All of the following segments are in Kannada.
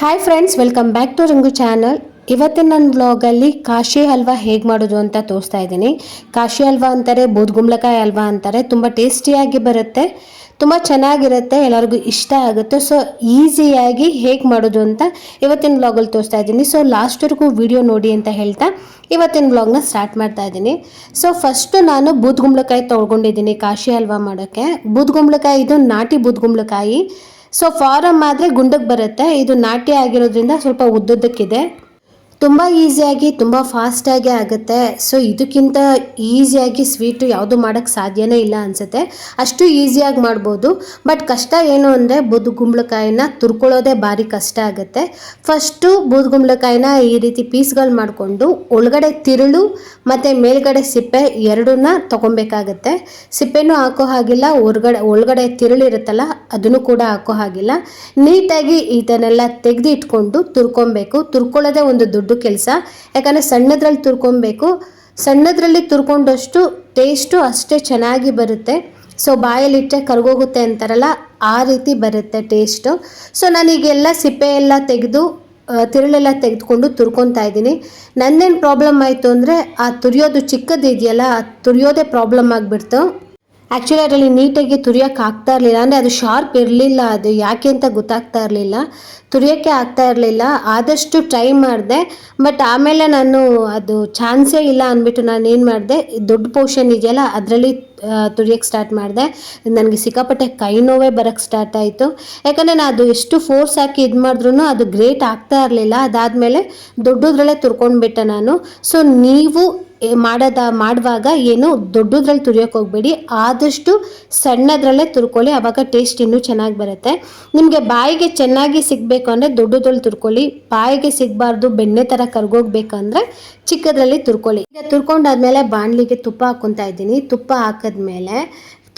Hi friends welcome back to Rangu channel ಇವತ್ತಿನ ನನ್ನ ವ್ಲಾಗಲ್ಲಿ ಕಾಶಿ ಹಲ್ವಾ ಹೇಗೆ ಮಾಡೋದು ಅಂತ ತೋರಿಸ್ತಾ ಇದ್ದೀನಿ. ಕಾಶಿ ಹಲ್ವಾ ಅಂತಾರೆ ಬೂದ್ಗುಂಬಳಕಾಯಿ ಹಲ್ವಾ ಅಂತಾರೆ, ತುಂಬ ಟೇಸ್ಟಿಯಾಗಿ ಬರುತ್ತೆ, ತುಂಬ ಚೆನ್ನಾಗಿರುತ್ತೆ, ಎಲ್ಲರಿಗೂ ಇಷ್ಟ ಆಗುತ್ತೆ. ಸೊ ಈಸಿಯಾಗಿ ಹೇಗೆ ಮಾಡೋದು ಅಂತ ಇವತ್ತಿನ ವ್ಲಾಗಲ್ಲಿ ತೋರಿಸ್ತಾ ಇದ್ದೀನಿ. ಸೊ ಲಾಸ್ಟ್ವರೆಗೂ ವಿಡಿಯೋ ನೋಡಿ ಅಂತ ಹೇಳ್ತಾ ಇವತ್ತಿನ ವ್ಲಾಗ್ನ ಸ್ಟಾರ್ಟ್ ಮಾಡ್ತಾ ಇದ್ದೀನಿ. ಸೊ ಫಸ್ಟು ನಾನು ಬೂದ್ಗುಂಬಳಕಾಯಿ ತೊಳ್ಕೊಂಡಿದ್ದೀನಿ ಕಾಶಿ ಹಲ್ವಾ ಮಾಡೋಕ್ಕೆ. ಬೂದ್ಗುಂಬಳಕಾಯಿ ಇದು ನಾಟಿ ಬೂದ್ಗುಂಬಳಕಾಯಿ ಸೊ ಫಾರಮ್ ಆದರೆ ಗುಂಡಕ್ಕೆ ಬರುತ್ತೆ. ಇದು ನಾಟಿ ಆಗಿರೋದ್ರಿಂದ ಸ್ವಲ್ಪ ಉದ್ದುದ್ದಕ್ಕಿದೆ. ತುಂಬ ಈಸಿಯಾಗಿ ತುಂಬ ಫಾಸ್ಟಾಗಿ ಆಗುತ್ತೆ. ಸೊ ಇದಕ್ಕಿಂತ ಈಸಿಯಾಗಿ ಸ್ವೀಟು ಯಾವುದು ಮಾಡೋಕ್ಕೆ ಸಾಧ್ಯನೇ ಇಲ್ಲ ಅನಿಸುತ್ತೆ. ಅಷ್ಟು ಈಸಿಯಾಗಿ ಮಾಡ್ಬೋದು. ಬಟ್ ಕಷ್ಟ ಏನು ಅಂದರೆ, ಬೂದುಗುಂಬಳಕಾಯಿನ ತುರ್ಕೊಳ್ಳೋದೇ ಭಾರಿ ಕಷ್ಟ ಆಗುತ್ತೆ. ಫಸ್ಟು ಬೂದುಗುಂಬಳಕಾಯಿನ ಈ ರೀತಿ ಪೀಸ್ಗಳು ಮಾಡಿಕೊಂಡು, ಒಳಗಡೆ ತಿರುಳು ಮತ್ತು ಮೇಲ್ಗಡೆ ಸಿಪ್ಪೆ ಎರಡನ್ನ ತೊಗೊಬೇಕಾಗತ್ತೆ. ಸಿಪ್ಪೆನೂ ಹಾಕೋ ಹಾಗಿಲ್ಲ ಹೊರಗಡೆ ಒಳಗಡೆ ತಿರುಳು ಇರುತ್ತಲ್ಲ, ಅದನ್ನು ಕೂಡ ಹಾಕೋ ಹಾಗಿಲ್ಲ. ನೀಟಾಗಿ ಇದನ್ನೆಲ್ಲ ತೆಗೆದು ಇಟ್ಕೊಂಡು ತುರ್ಕೊಬೇಕು. ತುರ್ಕೊಳ್ಳೋದೇ ಒಂದು ದೊಡ್ಡ ಕೆಲಸ. ಯಾಕಂದರೆ ಸಣ್ಣದ್ರಲ್ಲಿ ತುರ್ಕೊಬೇಕು. ಸಣ್ಣದ್ರಲ್ಲಿ ತುರ್ಕೊಂಡಷ್ಟು ಟೇಸ್ಟು ಅಷ್ಟೇ ಚೆನ್ನಾಗಿ ಬರುತ್ತೆ. ಸೊ ಬಾಯಲ್ಲಿಟ್ಟರೆ ಕರ್ಗೋಗುತ್ತೆ ಅಂತಾರಲ್ಲ, ಆ ರೀತಿ ಬರುತ್ತೆ ಟೇಸ್ಟು ಸೊ ನಾನೀಗೆಲ್ಲ ಸಿಪ್ಪೆ ಎಲ್ಲ ತೆಗೆದು ತಿರುಳೆಲ್ಲ ತೆಗೆದುಕೊಂಡು ತುರ್ಕೊತಾ ಇದ್ದೀನಿ. ನನ್ನೇನು ಪ್ರಾಬ್ಲಮ್ ಆಯಿತು ಅಂದರೆ, ಆ ತುರಿಯೋದು ಚಿಕ್ಕದಿದೆಯಲ್ಲ, ಆ ತುರಿಯೋದೇ ಪ್ರಾಬ್ಲಮ್ ಆಗಿಬಿಡ್ತು. ಆ್ಯಕ್ಚುಲಿ ಅದರಲ್ಲಿ ನೀಟಾಗಿ ತುರಿಯೋಕೆ ಆಗ್ತಾ ಇರಲಿಲ್ಲ. ಅಂದರೆ ಅದು ಶಾರ್ಪ್ ಇರಲಿಲ್ಲ, ಅದು ಯಾಕೆ ಅಂತ ಗೊತ್ತಾಗ್ತಾ ಇರಲಿಲ್ಲ. ತುರಿಯೋಕ್ಕೆ ಆಗ್ತಾ ಇರಲಿಲ್ಲ. ಆದಷ್ಟು ಟ್ರೈ ಮಾಡಿದೆ. ಬಟ್ ಆಮೇಲೆ ನಾನು ಅದು ಚಾನ್ಸೇ ಇಲ್ಲ ಅಂದ್ಬಿಟ್ಟು ನಾನು ಏನು ಮಾಡಿದೆ? ದೊಡ್ಡ ಪೋರ್ಷನ್ ಇದೆಯಲ್ಲ, ಅದರಲ್ಲಿ ತುರಿಯೋಕ್ಕೆ ಸ್ಟಾರ್ಟ್ ಮಾಡಿದೆ. ನನಗೆ ಸಿಕ್ಕಾಪಟ್ಟೆ ಕೈ ನೋವೇ ಬರೋಕ್ಕೆ ಸ್ಟಾರ್ಟ್ ಆಯಿತು. ಯಾಕಂದರೆ ನಾನು ಅದು ಎಷ್ಟು ಫೋರ್ಸ್ ಹಾಕಿ ಇದು ಮಾಡಿದ್ರೂ ಅದು ಗ್ರೇಟ್ ಆಗ್ತಾ ಇರಲಿಲ್ಲ. ಅದಾದಮೇಲೆ ದೊಡ್ಡದ್ರಲ್ಲೇ ತುರ್ಕೊಂಡ್ಬಿಟ್ಟೆ ನಾನು. ಸೊ ನೀವು ಮಾಡೋದ, ಮಾಡುವಾಗ ಏನು ದೊಡ್ಡದ್ರಲ್ಲಿ ತುರಿಯೋಕೆ ಹೋಗಬೇಡಿ. ಆದಷ್ಟು ಸಣ್ಣದ್ರಲ್ಲೇ ತುರ್ಕೊಳ್ಳಿ. ಆವಾಗ ಟೇಸ್ಟ್ ಇನ್ನೂ ಚೆನ್ನಾಗಿ ಬರುತ್ತೆ. ನಿಮಗೆ ಬಾಯಿಗೆ ಚೆನ್ನಾಗಿ ಸಿಗಬೇಕು ಅಂದರೆ ದೊಡ್ಡದ್ರಲ್ಲಿ ತುರ್ಕೊಳ್ಳಿ. ಬಾಯಿಗೆ ಸಿಗಬಾರ್ದು, ಬೆಣ್ಣೆ ಥರ ಕರ್ಗೋಗ್ಬೇಕಂದ್ರೆ ಚಿಕ್ಕದ್ರಲ್ಲಿ ತುರ್ಕೊಳ್ಳಿ. ಈಗ ತುರ್ಕೊಂಡಾದ್ಮೇಲೆ ಬಾಣಲಿಗೆ ತುಪ್ಪ ಹಾಕ್ಕೊತಾ ಇದ್ದೀನಿ. ತುಪ್ಪ ಹಾಕಿದ್ಮೇಲೆ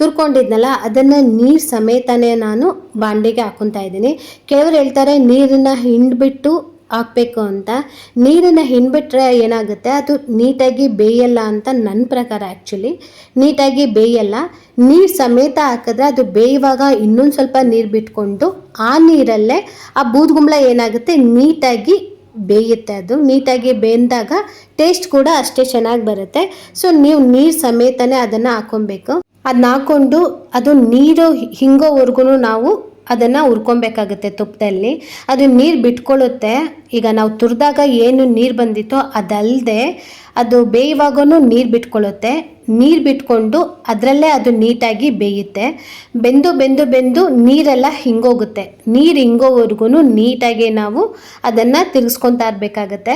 ತುರ್ಕೊಂಡಿದ್ನಲ್ಲ, ಅದನ್ನು ನೀರು ಸಮೇತನೇ ನಾನು ಬಾಂಡಿಗೆ ಹಾಕ್ಕೊತಾ ಇದ್ದೀನಿ. ಕೆಲವರು ಹೇಳ್ತಾರೆ, ನೀರನ್ನು ಹಿಂಡ್ಬಿಟ್ಟು ಹಾಕ್ಬೇಕು ಅಂತ. ನೀರನ್ನು ಹಿಂಬಿಟ್ರೆ ಏನಾಗುತ್ತೆ? ಅದು ನೀಟಾಗಿ ಬೇಯಲ್ಲ ಅಂತ ನನ್ನ ಪ್ರಕಾರ ಆ್ಯಕ್ಚುಲಿ ನೀಟಾಗಿ ಬೇಯಲ್ಲ. ನೀರು ಸಮೇತ ಹಾಕಿದ್ರೆ ಅದು ಬೇಯುವಾಗ ಇನ್ನೊಂದು ಸ್ವಲ್ಪ ನೀರು ಬಿಟ್ಕೊಂಡು ಆ ನೀರಲ್ಲೇ ಆ ಬೂದ್ಗುಂಬಳ ಏನಾಗುತ್ತೆ? ನೀಟಾಗಿ ಬೇಯುತ್ತೆ ಅದು. ನೀಟಾಗಿ ಬೆಂದಾಗ ಟೇಸ್ಟ್ ಕೂಡ ಅಷ್ಟೇ ಚೆನ್ನಾಗಿ ಬರುತ್ತೆ. ಸೊ ನೀವು ನೀರು ಸಮೇತನೇ ಅದನ್ನು ಹಾಕೊಬೇಕು ಅದನ್ನ ಹಾಕ್ಕೊಂಡು ಅದು ನೀರು ಹಿಂಗೋವರೆಗೂ ನಾವು ಅದನ್ನು ಹುರ್ಕೊಬೇಕಾಗುತ್ತೆ ತುಪ್ಪದಲ್ಲಿ ಅದು ನೀರು ಬಿಟ್ಕೊಳ್ಳುತ್ತೆ ಈಗ ನಾವು ತುರಿದಾಗ ಏನು ನೀರು ಬಂದಿತ್ತೋ ಅದಲ್ಲದೆ ಅದು ಬೇಯುವಾಗೂ ನೀರು ಬಿಟ್ಕೊಳ್ಳುತ್ತೆ ನೀರು ಬಿಟ್ಕೊಂಡು ಅದರಲ್ಲೇ ಅದು ನೀಟಾಗಿ ಬೇಯುತ್ತೆ. ಬೆಂದು ಬೆಂದು ಬೆಂದು ನೀರೆಲ್ಲ ಹಿಂಗೋಗುತ್ತೆ. ನೀರು ಹಿಂಗೋವರೆಗೂ ನೀಟಾಗಿ ನಾವು ಅದನ್ನು ತಿರ್ಗಿಸ್ಕೊತಾ ಇರಬೇಕಾಗತ್ತೆ.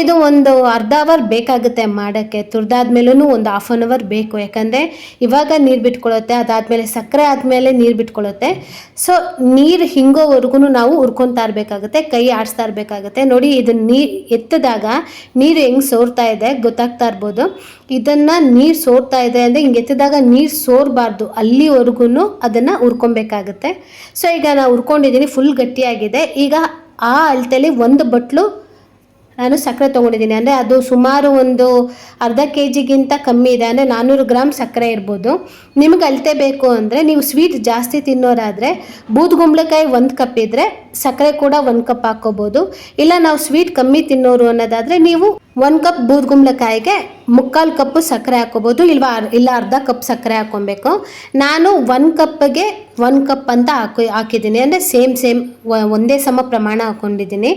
ಇದು ಒಂದು ಅರ್ಧ ಅವರ್ ಬೇಕಾಗುತ್ತೆ ಮಾಡೋಕ್ಕೆ. ತುರಿದಾದ್ಮೇಲೂ ಒಂದು ಹಾಫ್ ಆನ್ ಅವರ್ ಬೇಕು. ಯಾಕಂದರೆ ಇವಾಗ ನೀರು ಬಿಟ್ಕೊಳ್ಳುತ್ತೆ ಅದಾದಮೇಲೆ ಸಕ್ಕರೆ ಆದಮೇಲೆ ನೀರು ಬಿಟ್ಕೊಳ್ಳುತ್ತೆ ಸೊ ನೀರು ಹಿಂಗೋವರೆಗೂ ನಾವು ಹುರ್ಕೊತಾ ಇರಬೇಕಾಗುತ್ತೆ, ಕೈ ಆಡಿಸ್ತಾ ಇರಬೇಕಾಗುತ್ತೆ. ನೋಡಿ ಇದನ್ನ ನೀರು ಎತ್ತಿದಾಗ ನೀರು ಹೆಂಗೆ ಸೋರ್ತಾ ಇದೆ ಗೊತ್ತಾಗ್ತಾ ಇರ್ಬೋದು. ಇದನ್ನು ನೀರು ಸೋರ್ತಾ ಇದೆ ಅಂದರೆ ಹಿಂಗೆ ಎತ್ತಿದಾಗ ನೀರು ಸೋರಬಾರ್ದು. ಅಲ್ಲಿವರೆಗೂ ಅದನ್ನು ಹುರ್ಕೊಬೇಕಾಗುತ್ತೆ ಸೊ ಈಗ ನಾನು ಹುರ್ಕೊಂಡಿದ್ದೀನಿ ಫುಲ್ ಗಟ್ಟಿಯಾಗಿದೆ. ಈಗ ಆ ಅಳತೆಲಿ ಒಂದು ಬಟ್ಲು ನಾನು ಸಕ್ಕರೆ ತೊಗೊಂಡಿದ್ದೀನಿ. ಅಂದರೆ ಅದು ಸುಮಾರು ಒಂದು ಅರ್ಧ ಕೆ ಜಿಗಿಂತ ಕಮ್ಮಿ ಇದೆ. ಅಂದರೆ ನಾನ್ನೂರು ಗ್ರಾಮ್ ಸಕ್ಕರೆ ಇರ್ಬೋದು. ನಿಮ್ಗೆ ಅಳತೆ ಬೇಕು ಅಂದರೆ ನೀವು ಸ್ವೀಟ್ ಜಾಸ್ತಿ ತಿನ್ನೋರಾದರೆ ಬೂದ್ಗುಂಬಳಕಾಯಿ ಒಂದು ಕಪ್ ಇದ್ದರೆ ಸಕ್ಕರೆ ಕೂಡ ಒಂದು ಕಪ್ ಹಾಕ್ಕೋಬೋದು. ಇಲ್ಲ ನಾವು ಸ್ವೀಟ್ ಕಮ್ಮಿ ತಿನ್ನೋರು ಅನ್ನೋದಾದರೆ ನೀವು ಒಂದು ಕಪ್ ಬೂದ್ಗುಂಬಳಕಾಯಿಗೆ ಮುಕ್ಕಾಲು ಕಪ್ಪು ಸಕ್ಕರೆ ಹಾಕೋಬೋದು ಇಲ್ವಾ ಇಲ್ಲ ಅರ್ಧ ಕಪ್ ಸಕ್ಕರೆ ಹಾಕ್ಕೊಬೇಕು. ನಾನು ಒಂದು ಕಪ್ಗೆ ಒಂದು ಕಪ್ ಅಂತ ಹಾಕಿ, ಹಾಕಿದ್ದೀನಿ. ಅಂದರೆ ಸೇಮ್ ಸೇಮ್ ಒಂದೇ ಸಮ ಪ್ರಮಾಣ ಹಾಕ್ಕೊಂಡಿದ್ದೀನಿ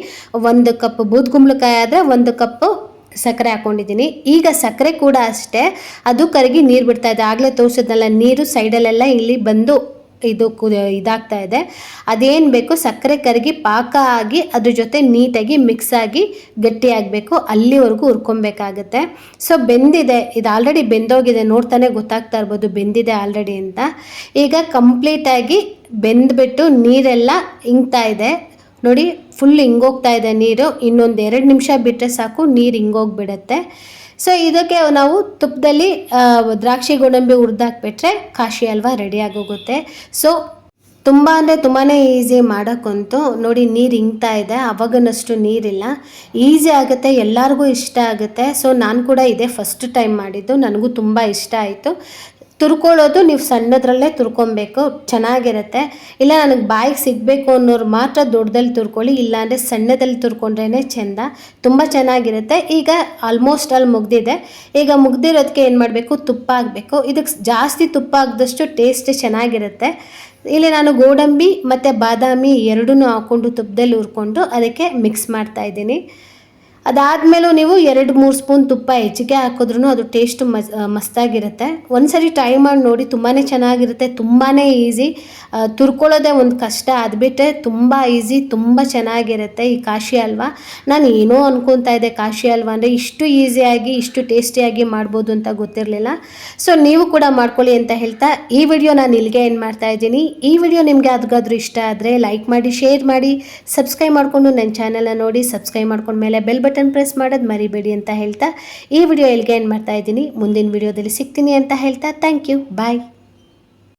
ಒಂದು ಕಪ್ ಬೂದ್ಗುಂಬಳಕಾಯಿ ಆದರೆ ಒಂದು ಕಪ್ಪು ಸಕ್ಕರೆ ಹಾಕ್ಕೊಂಡಿದ್ದೀನಿ. ಈಗ ಸಕ್ಕರೆ ಕೂಡ ಅಷ್ಟೇ. ಅದು ಕರಗಿ ನೀರು ಬಿಡ್ತಾ ಇದೆ. ಆಗಲೇ ತೋರಿಸಿದ್ನಲ್ಲ, ನೀರು ಸೈಡಲ್ಲೆಲ್ಲ ಇಲ್ಲಿ ಬಂದು ಇದು ಕು, ಇದಾಗ್ತಾ ಇದೆ. ಅದೇನು ಬೇಕು ಸಕ್ಕರೆ ಕರಗಿ ಪಾಕ ಆಗಿ ಅದ್ರ ಜೊತೆ ನೀಟಾಗಿ ಮಿಕ್ಸ್ ಆಗಿ ಗಟ್ಟಿಯಾಗಬೇಕು. ಅಲ್ಲಿವರೆಗೂ ಹುರ್ಕೊಬೇಕಾಗತ್ತೆ. ಸೊ ಬೆಂದಿದೆ. ಇದು ಆಲ್ರೆಡಿ ಬೆಂದೋಗಿದೆ. ನೋಡ್ತಾನೆ ಗೊತ್ತಾಗ್ತಾ ಇರ್ಬೋದು ಬೆಂದಿದೆ ಆಲ್ರೆಡಿ ಅಂತ. ಈಗ ಕಂಪ್ಲೀಟಾಗಿ ಬೆಂದ್ಬಿಟ್ಟು ನೀರೆಲ್ಲ ಇಂಗ್ತಾ ಇದೆ. ನೋಡಿ ಫುಲ್ ಹಿಂಗೋಗ್ತಾ ಇದೆ ನೀರು. ಇನ್ನೊಂದು ಎರಡು ನಿಮಿಷ ಬಿಟ್ಟರೆ ಸಾಕು, ನೀರು ಹಿಂಗೋಗ್ಬಿಡತ್ತೆ ಸೊ ಇದಕ್ಕೆ ನಾವು ತುಪ್ಪದಲ್ಲಿ ದ್ರಾಕ್ಷಿ ಗೋಡಂಬಿ ಹುರಿದಾಕ್ಬಿಟ್ರೆ ಕಾಶಿ ಹಲ್ವಾ ರೆಡಿ ಆಗೋಗುತ್ತೆ. ಸೊ ತುಂಬ ಅಂದರೆ ತುಂಬಾ ಈಸಿ ಮಾಡೋಕ್ಕಂತೂ ನೋಡಿ, ನೀರು ಇಂಗ್ತಾ ಇದೆ. ಅವಾಗನಷ್ಟು ನೀರಿಲ್ಲ. ಈಸಿ ಆಗುತ್ತೆ. ಎಲ್ಲರಿಗೂ ಇಷ್ಟ ಆಗುತ್ತೆ. ಸೊ ನಾನು ಕೂಡ ಇದೇ ಫಸ್ಟ್ ಟೈಮ್ ಮಾಡಿದ್ದು. ನನಗೂ ತುಂಬ ಇಷ್ಟ ಆಯಿತು. ತುರ್ಕೊಳ್ಳೋದು ನೀವು ಸಣ್ಣದ್ರಲ್ಲೇ ತುರ್ಕೊಬೇಕು, ಚೆನ್ನಾಗಿರುತ್ತೆ. ಇಲ್ಲ ನನಗೆ ಬಾಯಿಗೆ ಸಿಗಬೇಕು ಅನ್ನೋರು ಮಾತ್ರ ದೊಡ್ಡದಲ್ಲಿ ತುರ್ಕೊಳ್ಳಿ, ಇಲ್ಲಾಂದರೆ ಸಣ್ಣದಲ್ಲಿ ತುರ್ಕೊಂಡ್ರೇ ಚೆಂದ, ತುಂಬ ಚೆನ್ನಾಗಿರುತ್ತೆ. ಈಗ ಆಲ್ಮೋಸ್ಟ್ ಅಲ್ಲಿ ಮುಗ್ದಿದೆ. ಈಗ ಮುಗ್ದಿರೋದಕ್ಕೆ ಏನು ಮಾಡಬೇಕು? ತುಪ್ಪ ಹಾಕಬೇಕು. ಇದಕ್ಕೆ ಜಾಸ್ತಿ ತುಪ್ಪ ಹಾಕಿದಷ್ಟು ಟೇಸ್ಟ್ ಚೆನ್ನಾಗಿರುತ್ತೆ. ಇಲ್ಲಿ ನಾನು ಗೋಡಂಬಿ ಮತ್ತು ಬಾದಾಮಿ ಎರಡೂ ಹಾಕ್ಕೊಂಡು ತುಪ್ಪದಲ್ಲಿ ಹುರ್ಕೊಂಡು ಅದಕ್ಕೆ ಮಿಕ್ಸ್ ಮಾಡ್ತಾ ಇದ್ದೀನಿ. ಅದಾದಮೇಲೂ ನೀವು ಎರಡು ಮೂರು ಸ್ಪೂನ್ ತುಪ್ಪ ಹೆಚ್ಚಿಗೆ ಹಾಕಿದ್ರೂ ಅದು ಟೇಸ್ಟ್ ಮಸ್ ಮಸ್ತಾಗಿರುತ್ತೆ. ಒಂದ್ಸರಿ ಟ್ರೈ ಮಾಡಿ ನೋಡಿ ತುಂಬಾ ಚೆನ್ನಾಗಿರುತ್ತೆ ತುಂಬಾ ಈಸಿ ತುರ್ಕೊಳ್ಳೋದೇ ಒಂದು ಕಷ್ಟ ಅದು ಬಿಟ್ಟರೆ ತುಂಬ ಈಸಿ ತುಂಬ ಚೆನ್ನಾಗಿರುತ್ತೆ ಈ ಕಾಶಿ ಹಲ್ವಾ. ನಾನು ಏನೋ ಅನ್ಕೊತಾ ಇದ್ದೆ ಕಾಶಿ ಹಲ್ವಾ ಅಂದರೆ ಇಷ್ಟು ಈಸಿಯಾಗಿ ಇಷ್ಟು ಟೇಸ್ಟಿಯಾಗಿ ಮಾಡ್ಬೋದು ಅಂತ ಗೊತ್ತಿರಲಿಲ್ಲ. ಸೊ ನೀವು ಕೂಡ ಮಾಡ್ಕೊಳ್ಳಿ ಅಂತ ಹೇಳ್ತಾ ಈ ವಿಡಿಯೋ ನಾನು ಇಲ್ಲಿಗೆ ಏನು ಮಾಡ್ತಾ ಇದ್ದೀನಿ. ಈ ವಿಡಿಯೋ ನಿಮಗೆ ಅದಕ್ಕಾದ್ರೂ ಇಷ್ಟ ಆದರೆ ಲೈಕ್ ಮಾಡಿ ಶೇರ್ ಮಾಡಿ ಸಬ್ಸ್ಕ್ರೈಬ್ ಮಾಡಿಕೊಂಡು ನನ್ನ ಚಾನಲ್ನ ನೋಡಿ ಸಬ್ಸ್ಕ್ರೈಬ್ ಮಾಡ್ಕೊಂಡ್ಮೇಲೆ ಬೆಲ್ ಬಟನ್ ಪ್ರೆಸ್ ಮಾಡೋದು ಮರಿಬೇಡಿ ಅಂತ ಹೇಳ್ತಾ ಈ ವಿಡಿಯೋ ಎಲ್ಲಿಗೆ ಏನು ಮಾಡ್ತಾ ಇದ್ದೀನಿ. ಮುಂದಿನ ವಿಡಿಯೋದಲ್ಲಿ ಸಿಗ್ತೀನಿ ಅಂತ ಹೇಳ್ತಾ ಥ್ಯಾಂಕ್ ಯು ಬಾಯ್